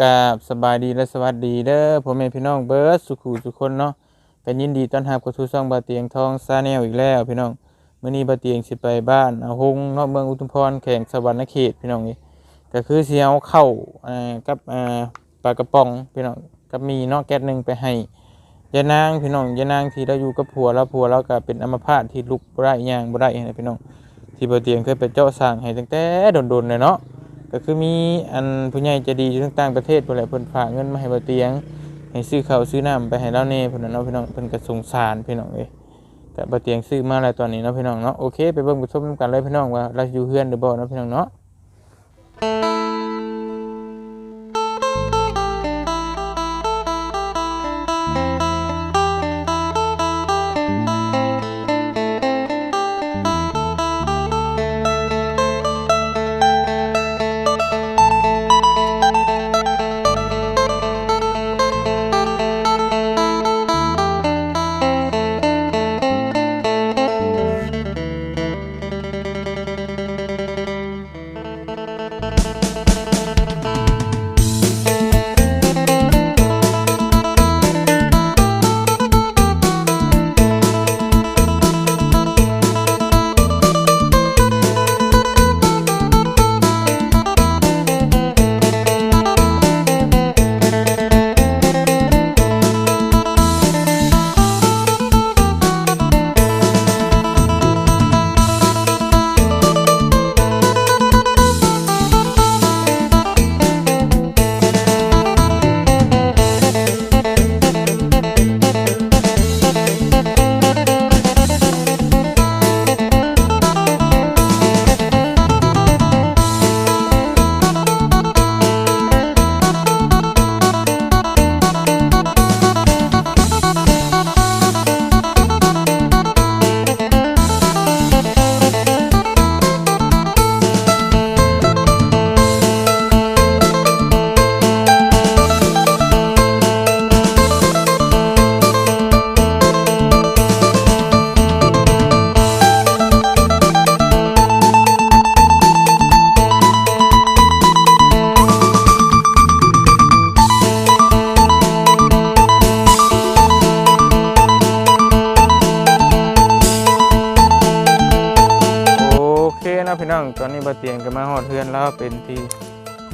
กราบสบายดีและสวัสดีเด้อพ่อแม่พี่น้องเบิร์ดสุขุสุคนเนาะกันยินดีต้อนรับเข้าสู่ช่องบาเตียงทองซาแนลอีกแล้วพี่น้องเมื้อนี้บาเตียงสิไปบ้านอาหงเนาะเมืองอุทุมพรแข่งสวรรณเขตพี่น้องนี่ก็คือเสิเอาเข้าอ่อกับอ่อปลากระป๋องพี่น้องกับมีเนาะแก๊สหนึ่งไปให้ยานางพี่น้องยานางที่เราอยู่กับผัวแล้วผัวเราก็เป็นอัมพาตที่ลุกบ่ได้ย่างบ่ได้นะพี่น้องที่บาเตียงเคยไปเจาะสร้างให้ตั้งแต่โดนๆเลยเนาะ ก็คือมีอันผู้ใหญ่ใจะดีอยู่ทั้งต่างประเทศพุ่แหละเพิ่นฝากเงินมาให้บ่เตียง ให้ซื้อข้าวซื้อน้ำไปให้เราแน่เพิ่นน่ะเนาะพี่น้องเพิ่นก็สงสารพี่น้องเอ้ยแต่บ่เตียงซื้อมาแล้วตอนนี้เนาะพี่น้องเนาะโอเคไปเบิ่งไปชมนำกันเลยพี่น้องว่าเราอยู่เฮือนหรือบ่เนาะพี่น้องเนาะ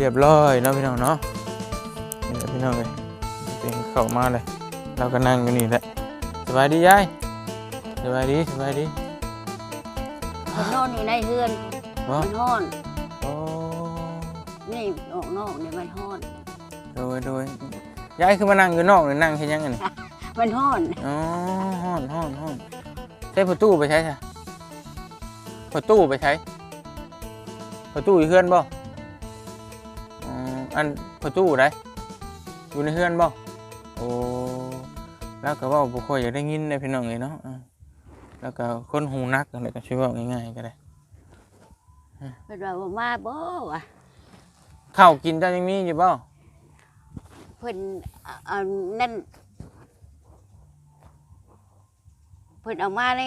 รียบร้อยเนาะพี่น้องเนาะนี่แหละพี่น้องเอ้ยบ่เตียงเข้ามาเลย เราก็นั่งอยู่นี่แหละสบายดียายสบายดีสบายดีมันนอนอยู่ในเฮือนบ่มันห้อนโอ้นี่ออกนอกเนี่ยมันห้อน โดยโดยยายคือมานั่งอยู่นอกหรือนั่งเฮ็ดหยังกันนี่มันห้อนอ๋อฮ้อนฮ้อนฮ้อนใช้ประตูไปใช้ใช่ประตูไปใช้ประตูอยู่เฮือนบ่ อ๋ออันประตูไดอยู่ในเฮือนบ่โอ้แล้วก็เว่าบ่ค่อยอยากได้ยินเลยพี่น้องเลยเนาะอ่าแล้วก็คนหูนักอะไรก็ช่วยเว่าง่ายๆก็ได้เป็นว่าบ่มาบ่วะข้าวกินเจ้ายังมีอยู่บ่เพิ่นเอาเอานั่นเพิ่นเอามาใน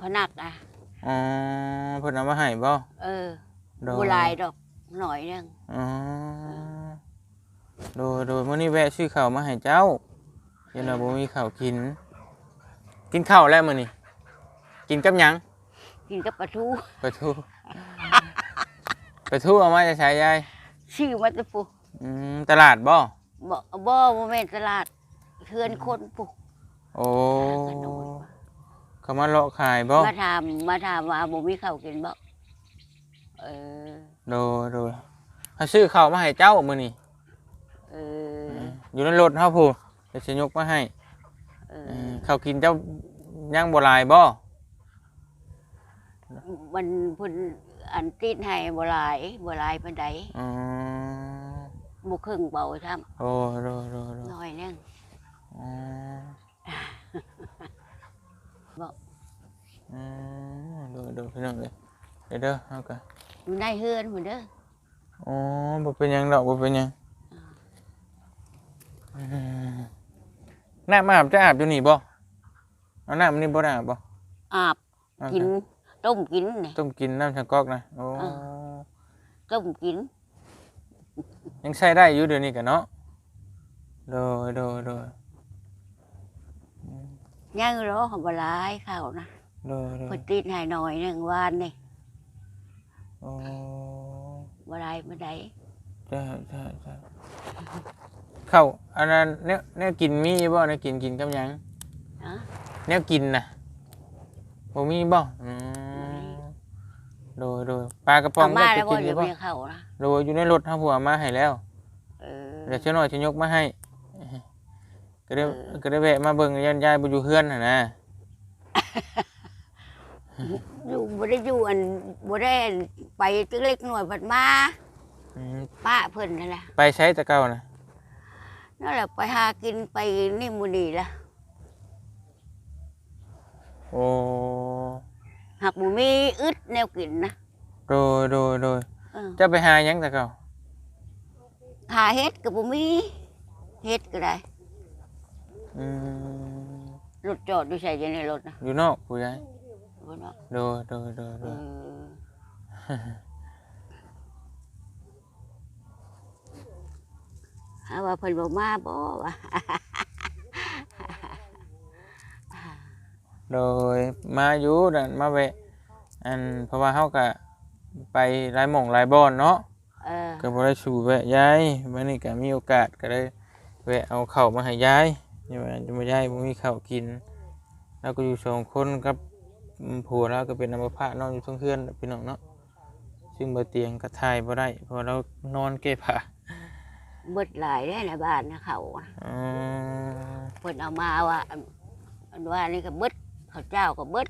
ผนักอะอ๋อเพิ่นเอามาให้บ่เออโดยบ่หลายดอก หน่อยนึงอ๋อโดยโดยมื้อนี้แวะซื้อข้าวมาให้เจ้าเดี๋ยวเราบ่มีข้าวกิน กินข้าวแล้วมื้อนี้กินกับหยังกินกับปลาทูปลาทูปลาทูเอามาจะใช้ยายชื่อมาแตะปูอืมตลาดบ่บ่บ่บ่แม่นตลาดเฮือนคนปูโอ้ขนมเขามาเลาะขายบ่มาถามมาถามว่าบ่มีข้าวกินบ่เออ โดยโดยเขาซื้อข้าวมาให้เจ้ามื้อนี้เอออยู่ในรถเฮาผู้เดี๋ยวสิยกมาให้เอเอออข้าวกินเจ้ายังบ่หลายบ่มันเพุ่นอันติดให้บ่หลายบ่หลายปานใดอ๋อบ่ครึ่งเบาทำโอ้โดยโดยโดยน้อยนึงอ๋อบ่อืมโดยโดยพี่น้องเลยเดี๋ยวเด้อเอากัน อยู่ในเฮือนพุ่นเด้ออ๋อบ่เป็นหยังดอกบ่เป็นหยังอืมน้ำอาบจะอาบอยู่นี่บ่เอาน้ำนี่บ่ได้อาบบ่อาบเอากินต้มกินนี่ต้มกินน้ำชังกอกนะโอ้อ่าต้มกินยังใช้ได้อยู่เดี๋ยวนี้กันเนาะโดยโดยโดยยังรอของบหลายเข้านะโดยโดเพิ่ยนติดให้หน่อยหนึ่งวันนี่ โอ้บ่ได้บ่ได้ใช่ใช่ใช่เข้าอันนั้นเนี่ยเนี่ยกินมีบ่เนี่ยกินกินกับหยังฮะเนี่ยกินนะบ่มีบ่อืมโดยโดยปลากระป๋อเอางมาได้แล้วไปบ่กินอเดี๋ยยู่วบ่เมียเข้านะโดยอยู่ในรถทางผัวมาให้แล้ว เออ เดี๋ยวเจ้าหน่อยจะยกมาให้ ก็ได้เออ ก็ได้แวะมาเบิ่งยันยายบ่อยู่เฮือนน่ะนะ อยู่บ่ได้อยู่อันบ่ได้ไปตึกเล็กหน่วยบัดมาอืมป้าเพิ่นนั่นแหละไปใช้แต่เก่านะนั่นแหละไปหากินไปนี่มื้อนี้ล่ะโอ้หากบ่มีอึดแนวกินนะโดยโดยโดยเออจะไปหาหยังแต่เก่าหาเฮ็ดก็บ่มีเฮ็ดก็ได้อืมรถจอดอยู่ใส่อยู่ในรถนะอยู่นอกผู้ใหญ่ บ่เนาะโดยโดยโดยเอโดยอหาว่าเพิ่นบ่มาบ่วะ โดยมาอยู่นั่นมาแวะอันเพราะว่าเฮาก็ไปหลายหม่องหลายบ่อนเนาะเออก็บ่ได้สู่แวะยายวันนี้ก็มีโอกาสก็ได้แวะเอาข้าวมาให้ยายนี่ว่าจะมายายบ่มีข้าวกิน แล้วก็อยู่สองคนกับ ผัวแล้วก็เป็นอัมพาตนอนอยู่เทั้งเฮือนพี่น้องเนาะซึ่งบ่เตียงก็ถ่ายบ่ได้เพราะเรานอนเก็บผ้าเบิดหลายได้ในบ้านนะเขาอะอ๋อเพิ่นเอามาว่าอันอันว่านี่ก็เบิดเขาวเจ้าก็เบิด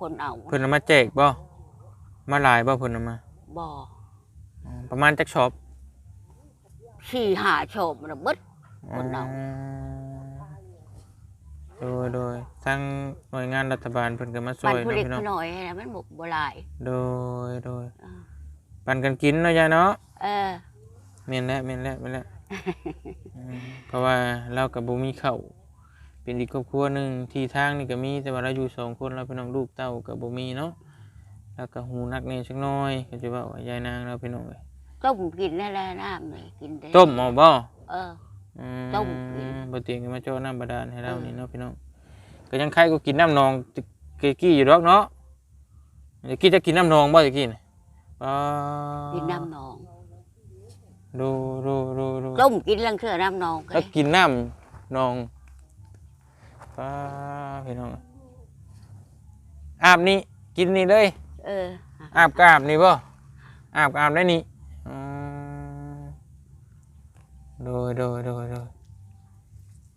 คนเอาเพิ่นเอามาแจกบ่มาหลายบ่เพิ่นเอามาบ่อ๋อประมาณจักช็อปสี่หาโฉบนะเบิดคนเอา โดยโดยทางหน่วยงานรัฐบาลเพิ่นก็มาช่ปัวนยผเนาะลิตพี่น้องหน่อยนะมันบกบ่หลายโดยโดยอ่าปันกันกินเนาะยายเนาะเออ แม่นแล้วแม่นแล้วแม่นแล้วอืมเพราะว่าเรากับบ่มีข้าวเป็นอีกครอบครัวหนึงที่ทางนี่ก็มีแต่ว่าเราอยู่สองคนเราเป็นน้องลูกเต้ากับบ่มีเนาะแล้วก็หูนักนี่สักหน้อยก็จะว่าว่ายายนางเราเป็นน้องเอ้ยต้มกินได้แล้วน้ำเลยกินได้ต้มเอาบ่เออ อืต้มกิน บ่เตียงก็มาโจ้น้ำบาดาลให้เราเออนี่เนาะพี่น้องก็ยังใครก็กินน้ำนองเกกี้อยู่ดอกเนาะเดี๋ยวกี้จะกินน้ำนองบ่ตะกี้น่ะอ๋อกินน้ำหนองดูดูดูดูต้มกินลังเทื่อน้ำหนองก็แล้วกินน้ำนองป้าพี่น้องอาบนี่กินนี่เลย เอออาบก็อาบนี่บ่อาบก็อาบได้นี่อืมโดยโดยโดยโดย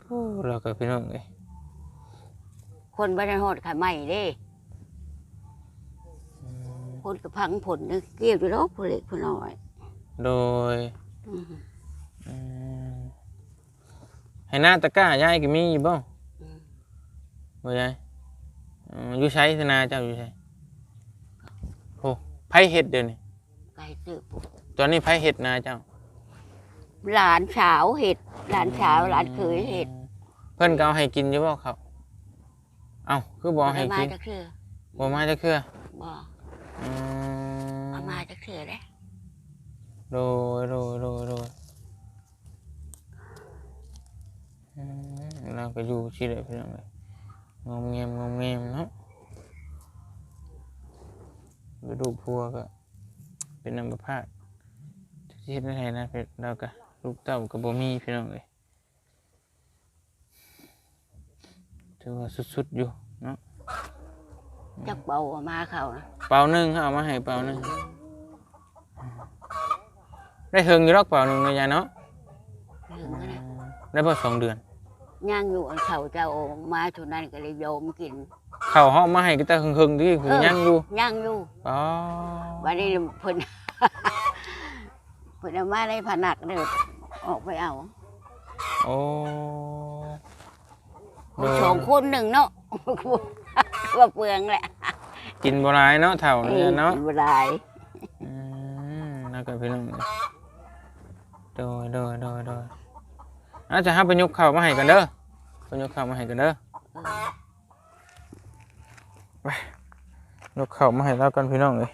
ผู้เรากับพี่น้องเลยคนบ้านหอดขาใหม่เด้คนกระพังผลนึกเกี่ยวอยู่แล้วผลิตผลน้อยโดยอืมอืมให้หน้าตะกร้ายายก็มีอยู่บ่อืมบ่ยายอืมอยู่ใช้ธนาเจ้าอยู่ใช้โอ้ไผเฮ็ดเดี๋ยวนี้ไก่ตื้อปุ๊บตอนนี้ไผเฮ็ดนาเจ้า หลานสาวเห็ด หลานสาวหลานเคยเห็ดเพิ่นก็เอาให้กินอยู่บ่ครับ เอ้าคือบ่เอาให้มากินจากเทื่อบ่มาจักเทื่อบ่อืมเอามาจากเทื่อเด้โดยโดยโดยโดยอืมเราก็อยู่ชิได้พี่น้องเลยงอมเงียมงอมเงียมเนาะกระดูกพัวก็เป็นน้ำประพาดที่เฮ็ดได้นะเพิ่นเราก็ ลูกเต้าก็บ่มีพี่น้องเลยถือว่าสุดๆอยู่เนาะจักเบาเอามาเขานะเปล่าหนึ่งเอามาให้เปล่าหนึ่งได้เฮิงอยู่รอกเปล่าหนึ่งเลยยายเนาะถึงก็นะได้พอสองเดือน ย่างอยู่อันเขาเจ้าเอามาเท่านั้นก็เลยโยมกินข้าวห้องมาให้ก็แต่เฮิงๆที่หูยังอยู่ย่างอยู่อ๋อวันนี้เพิ่น เพิ่นเอามาในผนักเด้อ ออกไปเอาโอ้สองคนหนึ่งเนาะว่าเปลืองแหละกินโบราณเนาะเถ่าเนี่ยเนาะบ่ได้อืมแล้วก็พี่น้องโดยโดยโดยโดยอาจจะให้ไปยกข้าวมาให้กันเด้อไปยกข้าวมาให้กันเด้อไปยกข้าวมาให้เรากันพี่น้องเลย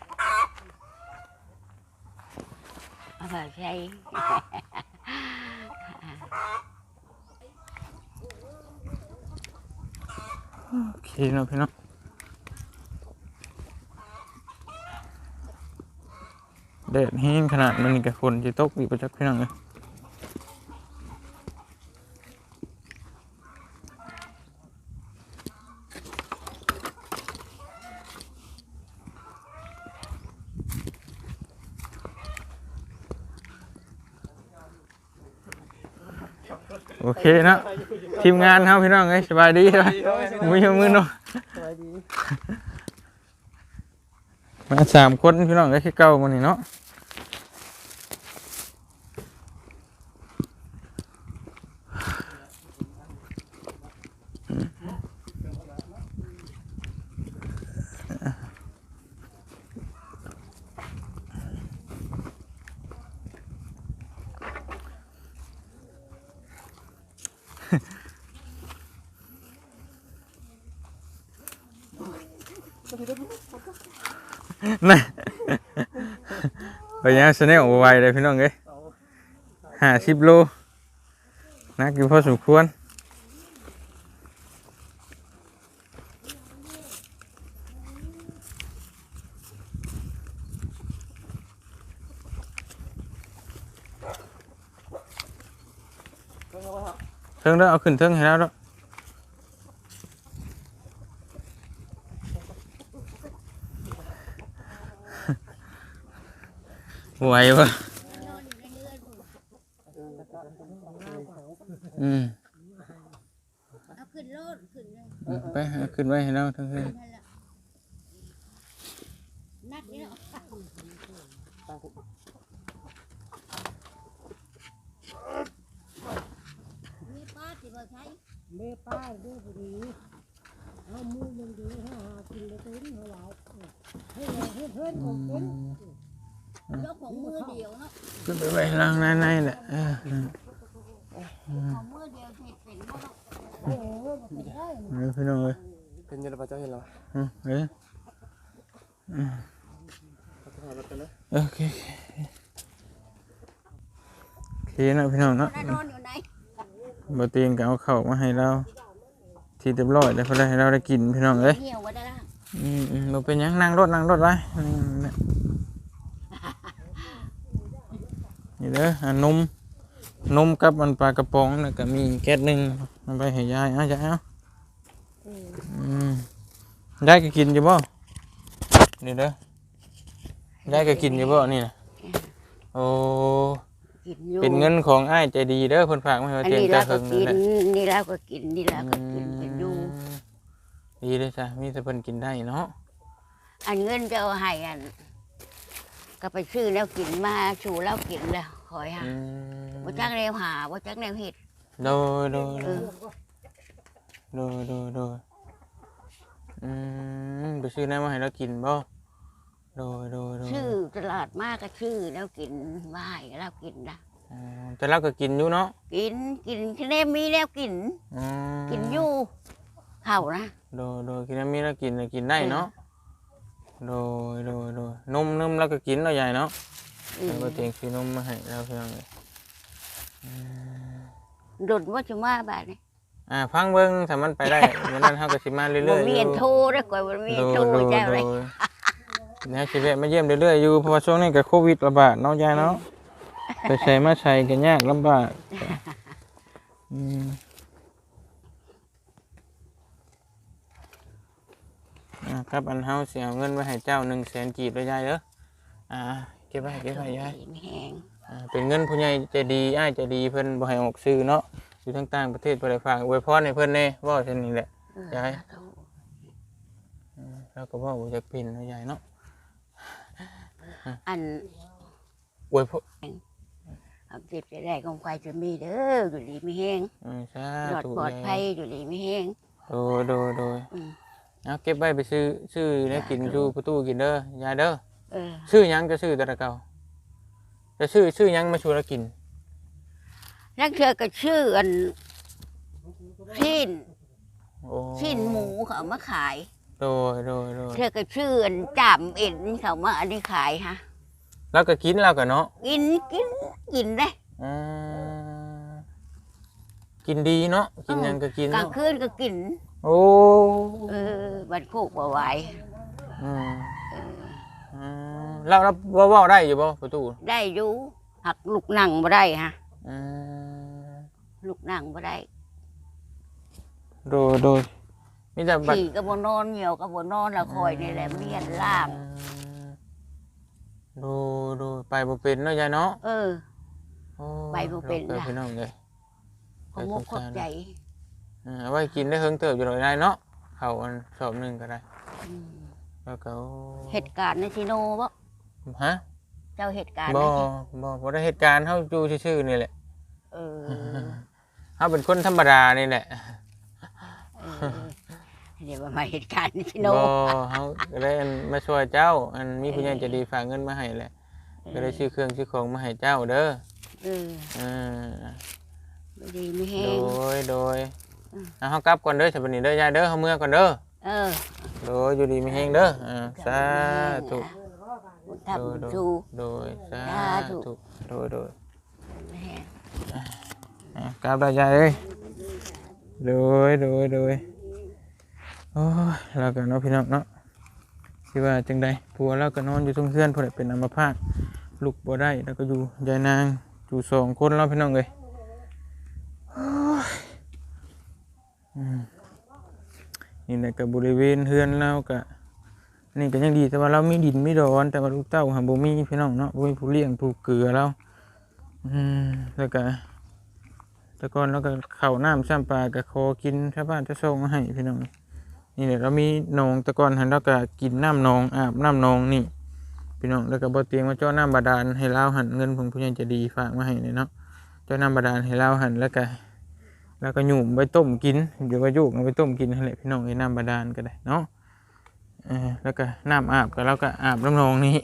เอาไปใช้ ใช่โอเคนาะพี่น้องแดดแห้งขนาดมันกับฝนจะตกอีกประจักพี่น้องเลยโอเคนะ ทีมงานครับพี่น้องเอ้ยสบายดีใช่ไหมมือยังมือเนาะสวัสดีมาสามคนพี่น้องก็แค่เก้ามันนี่เนาะ นะไปยังสเนลไวเลยพี่น้องเอ้ยห้าสิบโลนักอยู่พอสมควรเทิงแล้วเอาขึ้นเทิงให้แล้วเนา ไหวปะอืมเอาขึ้นรถขึ้นเลย ไปหาขึ้นไว้ให้เราทั้งคืนนั่นแหละนักเนี่ยมีป้าที่บ่ใช้ เม่ป้าดูพอดีเอามือมึงดูให้หากินเลยตุ้นเขาหลายให้เลยให้เพื่อนผมเป็น ยกของมือเดียวเนาะขึ้นไปไว้ล่างในในแหละเออของมือเดียวเห็ดเป็นบ่เนาะโอ้โหมันได้เออพี่น้องเอ้ยเป็นยังไงบ้างเจ้าเห็นหรออืมเอ้ยพัฒนารถกันเลยโอเคโอเคนะพี่น้องเนาะน่านอนอยู่ไหนบ่เตียงก็เอาเข้ามาให้เราที่เรียบร้อยแล้วพอให้เราได้กินพี่น้องเอ้ยอืมอืมบ่เป็นหยังนั่งรถนั่งรถไว้ นี่เนี่ยนี่เด้ออ่านมนมกับมันปลากระป๋องแล้วก็มีแก๊สหนึ่งเอาไปให้ยายเอายายเอาอืมยายก็กินอยู่บ่นี่เด้อยายก็กินอยู่บ่นี่นะโอ้กินอยู่เป็นเงินของอ้ายใจดีเด้อเพิ่นฝากมาให้อัว่านเตียงนี้ตาเราก็เฮิงนั่กินนแหละนี่เราก็กินนี่เราก็กินเป็นอยู่ดีเลยจ้ะมีแต่เพิ่นกินได้เนาะอันเงินจะเอาให้อัน ก็ไปซื้อแล้วกินมาชูแล้วกินแล้วคอยหาอืมบ่จักแนวหาบ่จักแนวเฮ็ดโดยโดยเอโดยอโดยโดยโดยอืมไปซื้อน้ำมาให้เรากินบ่โดยโดยโดยชื่อตลาดมากก็ชื่อแล้วกินมาให้แล้วกินนะอ๋อแต่เราก็กินอยู่เนาะกินกินที่นี่มีแล้วกินอืมกินอยู่เขานะโดยโดยกินน้ำมีเรากินเรากินได้เนาะ โดยโดยโดยนมนมเราก็กินเราะใหญ่เนาะเอแล้วก็อเตียงซื้อนมมาให้เราเพียงเลยโดดว่าจะมาบาดนี้อ่าพังเบิ่งถ้ามันไปได้ มันนั้นเฮาก็สิมาเรื่อยๆบ่อยู่มีเงินโทรได้ก่อยบ่มีโดเงินยโทรโดยเจ้าโดเลยยนะชีวิตมาเยี่ยมเรื่อยๆอยู่เพราะว่าช่วงนี้กับโควิดระบาดเนาะยายเนาะไปใช้มาใช้กันยากลำบากอืม อ่าครับอันเฮาเสิเอาเงินไว้ให้เจ้า1แสนกีบเลยยายเด้ออ่าเก็บไว้เก็บไว้ยายกินแห้งอ่าเป็นเงินผู้ใหญ่ใจดีอ้ายใจดีเพิ่นบ่ให้ออกซื้อเนาะอยู่ทั้งต่างประเทศเพิ่ได้ฝากอวยพรให้เพิ่นแน่เว้าเช่นนี้แหละ เออยายแล้วก็เว้าบ่จักเป็นเนาะยายเนาะอันอวยพรเอาเจ็บจะได้ของใครจะมีเด้ออยู่ดีไม่แห้งอืมสาปลอดธุปลอดยาภัยอยู่ดีไม่แห้ง โดยโดยโดยอืม เอาเก็บไว้ไปซื้อซื้อแล้วกินจ้ะอยู่ประตูกินเด้อยายเด้อเออซื้อหยังก็ซื้อแต่ละเก่าจะซื้อซื้อหยังมาชูแล้วกินนักเชื่อก็ชื่ออันชิ้นโอ้ชิ้นหมูเขาเอามาขาย โดยโดยโดยเชื่อก็ชื่ออันจามเอ็นเขามาอันนี้ขายฮะ แล้วก็กินแล้วก็เนาะกินกินกินได้อืมกินดีเนาะกินหยังก็กินกลางเนาะคืนก็กิน โอ้ เออ บันโคกบ่ไหวอืมอืมแล้วแล้วเว้าเว้าได้อยู่บ่ประตูได้อยู่หักลูกนั่งบ่ได้ฮะ อืมลูกนั่งบ่ได้โดยโดยมีแต่บัดขี่ก็บ่นอนเหี่ยวก็บ่นอนละคอยนี่แหละเมียนล่าง โดยโดยไปบ่เป็นเนาะยายเนาะเออ โอ้ไปบ่เป็น ราล่ะพี่น้องเลยขอมกขอบใจ อ่าเอาไว้กินได้เฮิงเติบอยู่หน่อยได้เนาะ เขาอันสอบหนึงก็ได้ อืมแล้วก็เหตุการณ์ในซิโนบ่ฮะเจ้าเหตุการณ์บ่ในซิบ่บ่ได้เหตุการณ์เฮาอยู่ซื่อๆนี่แหละเออเฮาเป็นคนธรรมดานี่แหละเออเดี๋ยวมาเหตุการณ์ในซิโนบ่เฮาก็ได้อันมาช่วยเจ้า อันมีผู้ใหญ่ใจะดีฝากเงินมาให้แหละก็ได้ซื้อเครื่องซื้อของมาให้เจ้าเด้อเอออ่า บ่ดีไม่แห้โดงยโดยอืม เอาเฮากลับก่อนเด้อสบัดนี้เด้อยายเด้อเฮาเมื่อก่อนเด้อเออโดยอยู่ดีมีแฮงเด้ออ่าสาธุบุญทับบุญชูโดยสาสาธุธุโดยโดยไม่แห้งอะกลับได้ยายเอ้ยโดยโดยโดยโอ้ยเราก็เนาะพี่น้องเนาะคิดว่าจังใดผัวเราก็นอนอยู่ตรงเพื่อนเพอได้เป็นอัมพาตลุกบ่ได้แล้วก็อยู่ยายนางอยู่สองคนเราะพี่น้องเลยโอ้ยอืมนี่ แหละกับบริเวณเฮือนเราก็นี่ก็ยังดีแต่ว่าเรามีดินมีดอนแต่ว่าลูกเต้าหาบ่มีพี่น้องเนาะบ่มีผู้เลี้ยงผู้เกลือเราอืมแล้วก็แต่ก่อนเราก็เข่าน้ำซ้ำปลากับคอกินชาวบ้านจะส่งให้พี่น้องนี่แหละเรามีหนองต่ก่อนหันเราก็กินน้ำหนองอาบน้ำหนองนี่พี่น้องแล้วก็บ่เตียงมาเจ้าน้ำบาดาลให้เราหันเงินของผู้ใหญ่จะดีฝากมาให้เนี่ยเนาะเจ้าน้ำบาดาลให้เราหันแล้วก็ แล้วก็หยุ่มไปต้มกินหรือว่าโยกเอาไปต้มกินนั่นแหละพี่น้องไอ้น้ำบาดาลก็ได้เนาะแล้วก็น้ำอาบก็เราก็อาบน้ำนองนี้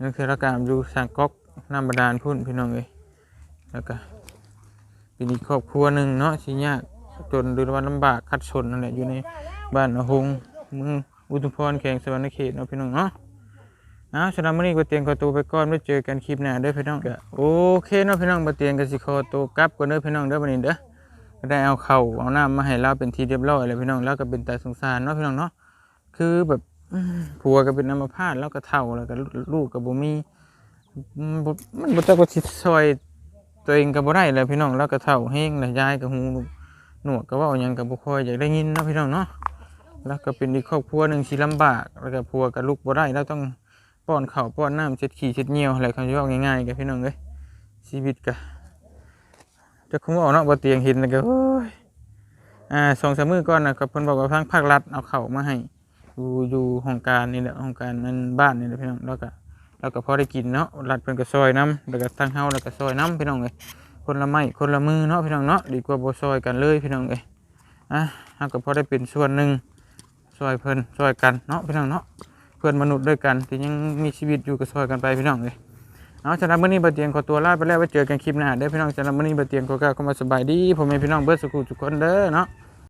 นั่นคือเราก็อาบอยู่สังก๊อกน้ำบาดาลพุ่นพี่น้องเลยแล้วก็เป็นอีกครอบครัวหนึ่งเนาะสิยากจนหรือว่าลำบากคัดชนนั่นแหละอยู่ในบ้านอาหงเมืองอุทุมพรแข่งสวรรณเขตเนาะพี่น้องเนาะเอาสำหรับมื้อนี้ก็เตียมขอตัวไปก่อนไว้เจอกันคลิปหน้าเด้อพี่น้องก็โอเคเนาะพี่น้องบ่เตียมก็สิขอตัวกลับก่อนเด้อพี่น้องเด้อบัดนี้เด้อ ก็ได้เอาเข้าเอาหน้ำมาให้เราเป็นทีเรียบร้อยแล้วพี่น้องแล้วก็เป็นตาสงสารเนาะพี่น้องเนาะคือแบบผัวก็เป็นอัมพาตแล้วก็เฒ่าแล้วก็ลูกก็บ่มีมบ่มันบ่จักว่าสิซอยตัวเองก็บ่ได้เลยพี่น้องแล้วก็เฒ่าแห้งแล้วยายก็หูหนวกก็ว่าหยังก็บ่ค่อยอยากได้ยินเนาะพี่น้องเนาะแล้วก็เป็นอีกครอบครัวหนึ่งที่ลำบากแล้วก็ผัวก็ลุกบ่ได้แล้วต้องป้อนข้าวป้อนน้ำเช็ดขี้เช็ดเหนียวอะไรเขาสิเว้าง่ายๆกับพี่น้องเอ้ยชีวิตก็ จะคงเอาเนาะบ่เตียงห็นแล้วก็โอ้ยอ่าสองสามมือก่อนน่ะก็เพิ่นบอกว่าทางภาครัฐเอาเข้ามาให้อยู่อยู่ห้องการนี่แหละห้องการมันบ้านนี่แหละพี่น้องแล้วก็แล้วก็พอได้กินเนาะรัดเป็นกระซอยน้ำแล้วก็ตั้งเฮาแล้วก็ซอยน้ำพี่น้องเลยคนละไม้คนละมือเนาะพี่น้องเนาะดีกว่าบ่ซอยกันเลยพี่น้องเลยอะเฮาก็พอได้เป็นส่วนหนึ่งซอยเพิ่นซอยกันเนาะพี่น้องเนาะเพื่อนมนุษย์ด้วยกันที่ยังมีชีวิตอยู่ก็ซอยกันไปพี่น้องเลย เอาสำหรับมื้อนี้บ่เตียงขอตัวลาไปแล้วไว้เจอกันคลิปหน้าเด้อพี่น้องสำหรับมื้อนี้บ่เตียงขอกล่าวคำว่าสบายดีผมเองพี่น้องเบิดสุขุทุกคนเด้อเนาะ